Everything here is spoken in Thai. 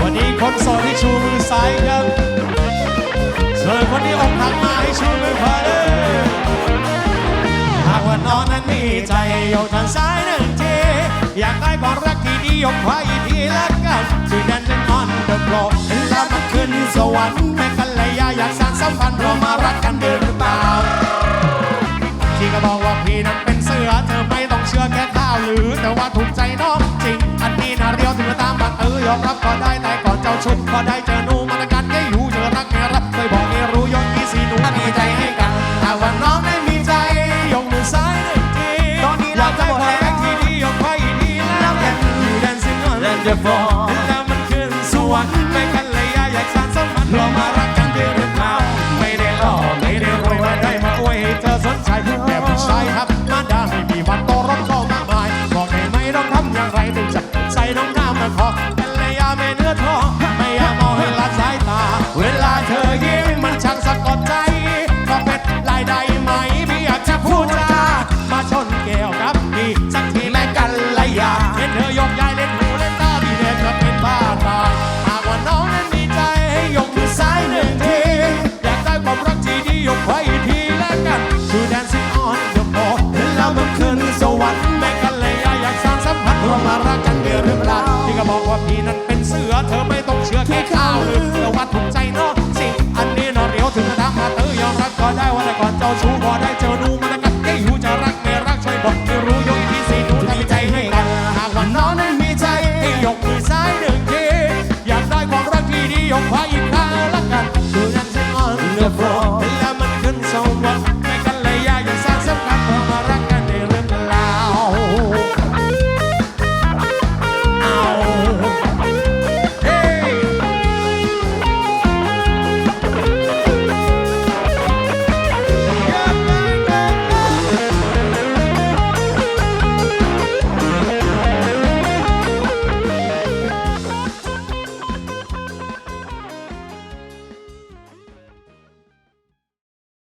วันนี้คนสอดให้ชูมือซ้ายครับส่วนคนที่อกหักมาให้ชูมือขวาเลยหากว่าน้องนั้นมีใจโยกทางซ้ายหนึ่งทีอยากได้ความรักที่ดียกไว้ทีละกันที่นั้นนั้นอนเดินโผล่ล้วมันขึ้นสวรรค์แม่กันเลยอยากสร้างสัมพันธ์เรามารักกันเดินหรือเปล่าที่ก็บอกว่าพี่นั้นเป็นเสือเธอไม่ต้องเชื่อแค่ข่าวหรือแต่ว่าทุก ออยอมรับก็ได้แต่ก่อนเจ้าชุบก็ได้เจอหนูมาตะกันแค่อยู่เจอรักไม่รักเคยบอกไม่รู้ยกยี่สีหนูมีใจให้กันถ้าว่าน้องได้มีใจยกมือซ้ายหนึ่งทีตอนนี้เราจะหมดแล้วอยากได้ความรักที่ดียกไว้อีกทีแล้วกันอยู่แดนซิงออน Let the fall แล้วมันขึ้นสวรรค์ไม่กันเลยอยากสานสัมพันธ์เรามารักกันเดือนหรือเปล่าไม่ได้หล่อไม่ได้รวยไม่ได้มาอวยให้เธอสนใจแบบผู้ชายครับมาดาไม่มีวันโตรถเข้ามากมายบอกได้ไหมต้องทำอย่างไรถึงจะใส่น้องน้ำมาขอ กันเลยอยาไม่เนื้อทองไม่อยากมองให้ละสายตา เวลาเธอยิ้มมันช่างสะกดใจก็เป็นลายใดไหมพี่อยากจะพูดจามาชนแก้วกับพี่สักทีแม่กันเลยยาเห็นเธอยกย้ายเล่นหูเล่นตาพี่เด็กจะเป็นบ้าตายหากว่าน้องนั้นมีใจให้ยกมือซ้ายหนึ่งทีอยากได้ความรักที่ดียกไว้ทีแล้วกันชูแดนซิ่งออนเดอะโบแล้วมันขึ้นสวรรค์แม่กันเลยอยาอยากสร้างสัมพันธ์รามารักกันเดือหรือเปล่าพี่ก็บอกว่าพี่นั้นเป็น เธอไม่ต้องเชื่อแค่ข้าวหรือแต่ว่าถูกใจนอกสิอันนี้นอนเรียวถึงจะทำมาเธอยอมรับก็ได้ว่าแต่ก่อนเจ้าชู้พอได้เจอนูมันแล้วกันแค่อยู่จะรักไม่รักช่วยบอกไม่รู้ยกอีกทีสิหนูทำใจให้กันหากว่าน้องนั้นมีใจให้ยกมือซ้ายหนึ่งทีอยากได้ความรักที่ดียกขวาอีกข้างละกันดูนั่นฉันออนเดอะโฟล